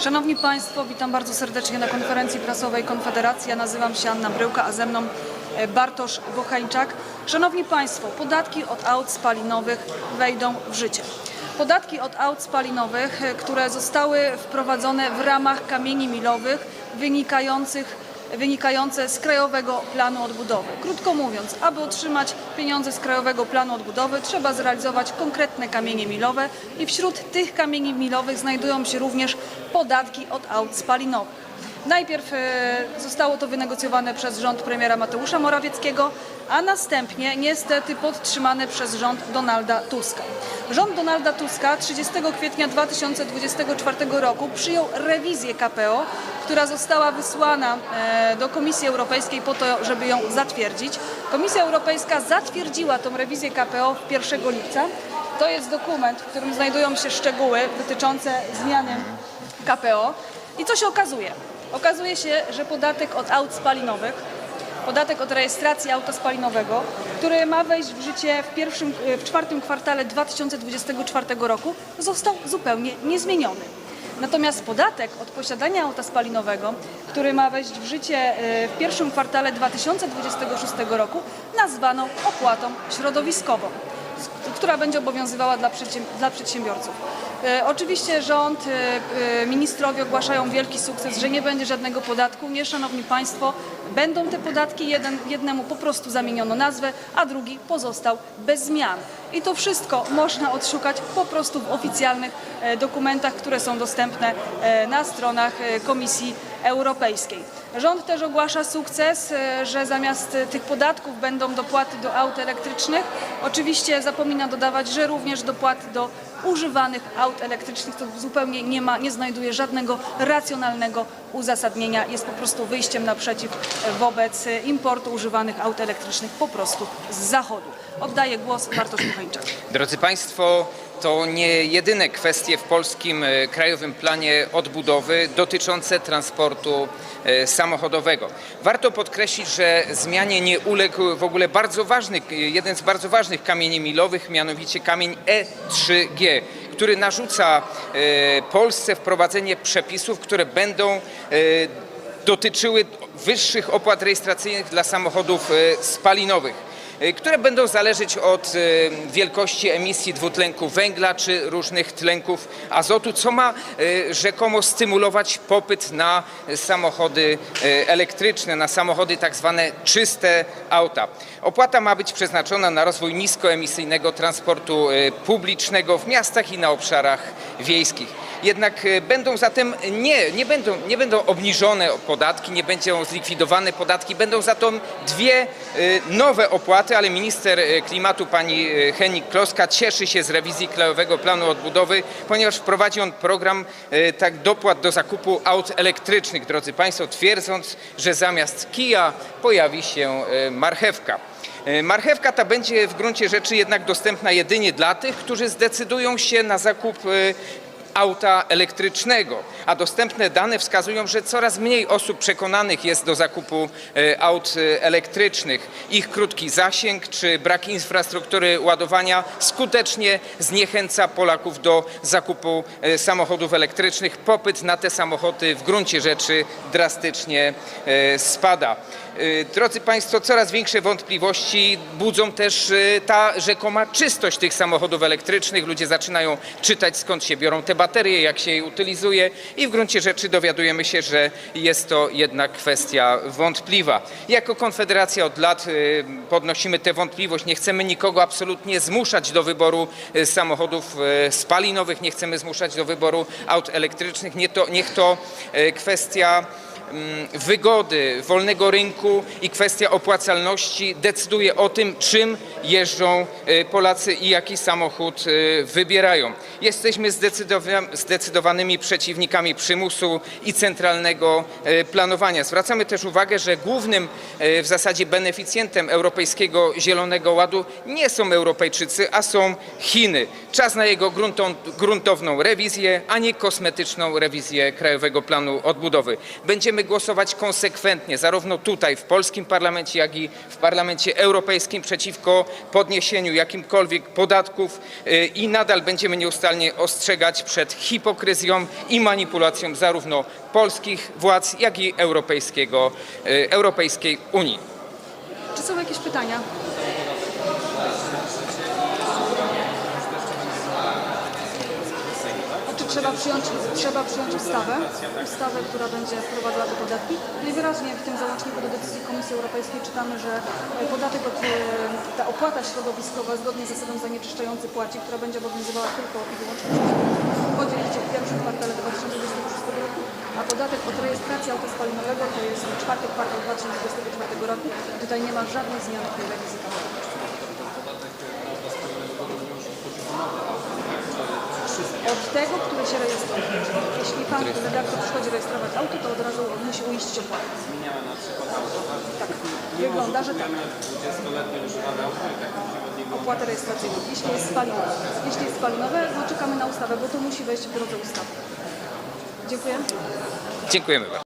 Szanowni Państwo, witam bardzo serdecznie na konferencji prasowej Konfederacji. Ja nazywam się Anna Bryłka, a ze mną e, Bartosz Bochańczak. Szanowni Państwo, podatki od aut spalinowych wejdą w życie. Podatki od aut spalinowych, e, które zostały wprowadzone w ramach kamieni milowych wynikających wynikające z Krajowego Planu Odbudowy. Krótko mówiąc, aby otrzymać pieniądze z Krajowego Planu Odbudowy, trzeba zrealizować konkretne kamienie milowe i wśród tych kamieni milowych znajdują się również podatki od aut spalinowych. Najpierw e, zostało to wynegocjowane przez rząd premiera Mateusza Morawieckiego, a następnie niestety podtrzymane przez rząd Donalda Tuska. Rząd Donalda Tuska 30 kwietnia 2024 roku przyjął rewizję KPO, która została wysłana e, do Komisji Europejskiej po to, żeby ją zatwierdzić. Komisja Europejska zatwierdziła tą rewizję KPO 1 lipca. To jest dokument, w którym znajdują się szczegóły dotyczące zmiany KPO. I co się okazuje? Okazuje się, że podatek od aut spalinowych, podatek od rejestracji auta spalinowego, który ma wejść w życie w, pierwszym, w czwartym kwartale 2024 roku, został zupełnie niezmieniony. Natomiast podatek od posiadania auta spalinowego, który ma wejść w życie e, w pierwszym kwartale 2026 roku, nazwano opłatą środowiskową która będzie obowiązywała dla, przedsięb dla przedsiębiorców. E, oczywiście rząd, e, e, ministrowie ogłaszają wielki sukces, że nie będzie żadnego podatku. Nie, szanowni państwo, będą te podatki, jeden, jednemu po prostu zamieniono nazwę, a drugi pozostał bez zmian. I to wszystko można odszukać po prostu w oficjalnych dokumentach, które są dostępne na stronach Komisji Europejskiej. Rząd też ogłasza sukces, że zamiast tych podatków będą dopłaty do aut elektrycznych. Oczywiście zapomina dodawać, że również dopłaty do używanych aut elektrycznych to zupełnie nie ma, nie znajduje żadnego racjonalnego uzasadnienia. Jest po prostu wyjściem naprzeciw e, wobec e, importu używanych aut elektrycznych po prostu z zachodu. Oddaję głos Bartosz Muchańczak. Drodzy Państwo, to nie jedyne kwestie w polskim e, Krajowym Planie Odbudowy dotyczące transportu samochodowego. Warto podkreślić, że zmianie nie uległ w ogóle bardzo ważny, jeden z bardzo ważnych kamieni milowych, mianowicie kamień E3G który narzuca e, Polsce wprowadzenie przepisów, które będą e, dotyczyły wyższych opłat rejestracyjnych dla samochodów e, spalinowych które będą zależeć od e, wielkości emisji dwutlenku węgla czy różnych tlenków azotu, co ma e, rzekomo stymulować popyt na samochody e, elektryczne, na samochody tak zwane czyste auta. Opłata ma być przeznaczona na rozwój niskoemisyjnego transportu e, publicznego w miastach i na obszarach wiejskich. Jednak e, będą zatem nie, nie, będą, nie będą obniżone podatki, nie będą zlikwidowane podatki, będą za to dwie e, nowe opłaty, ale minister e, klimatu pani Henik Kloska cieszy się z rewizji Krajowego Planu Odbudowy, ponieważ wprowadzi on program tak dopłat do zakupu aut elektrycznych, drodzy Państwo, twierdząc, że zamiast kija pojawi się marchewka. Marchewka ta będzie w gruncie rzeczy jednak dostępna jedynie dla tych, którzy zdecydują się na zakup auta elektrycznego, a dostępne dane wskazują, że coraz mniej osób przekonanych jest do zakupu e, aut e, elektrycznych. Ich krótki zasięg czy brak infrastruktury ładowania skutecznie zniechęca Polaków do zakupu e, samochodów elektrycznych. Popyt na te samochody w gruncie rzeczy drastycznie spada. E, Drodzy Państwo, coraz większe wątpliwości budzą też e, ta rzekoma czystość tych samochodów elektrycznych. Ludzie zaczynają czytać skąd się biorą te baterie, jak się je utylizuje i w gruncie rzeczy dowiadujemy się, że jest to jednak kwestia wątpliwa. Jako Konfederacja od lat e, podnosimy tę wątpliwość. Nie chcemy nikogo absolutnie zmuszać do wyboru samochodów spalinowych, nie chcemy zmuszać do wyboru aut elektrycznych. Nie to, niech to kwestia wygody, wolnego rynku i kwestia opłacalności decyduje o tym, czym jeżdżą e, Polacy i jaki samochód e, wybierają. Jesteśmy zdecydowa- zdecydowanymi przeciwnikami przymusu i centralnego e, planowania. Zwracamy też uwagę, że głównym w zasadzie beneficjentem Europejskiego Zielonego Ładu nie są Europejczycy, a są Chiny. Czas na jego gruntowną rewizję, a nie kosmetyczną rewizję Krajowego Planu Odbudowy. Będziemy będziemy głosować konsekwentnie, zarówno tutaj w polskim parlamencie, jak i w parlamencie europejskim przeciwko podniesieniu jakimkolwiek podatków y, i nadal będziemy nieustannie ostrzegać przed hipokryzją i manipulacją zarówno polskich władz, jak i europejskiego, y, Europejskiej Unii. Czy są jakieś pytania? Trzeba przyjąć, trzeba przyjąć ustawę, ustawę, która będzie wprowadzała te podatki? Najwyraźniej w tym załączniku do decyzji Komisji Europejskiej czytamy, że e, podatek od, e, ta opłata środowiskowa zgodnie z zasadą zanieczyszczający płaci, która będzie obowiązywała tylko i wyłącznie w podzielicie w pierwszym kwartale 2026 roku, a podatek od rejestracji auta spalinowego to jest czwarty kwartał 2024 roku. Tutaj nie ma żadnych zmian w tej rewizji Od tego, który się rejestruje. Jeśli pan redaktor przychodzi rejestrować auto, to od razu musi uiścić opłatę. Tak, wygląda, że tak. Opłatę rejestracyjną, jeśli jest spalinowe. Jeśli jest spalinowe, no czekamy na ustawę, bo to musi wejść w drodze ustawy. Dziękuję. Dziękujemy bardzo.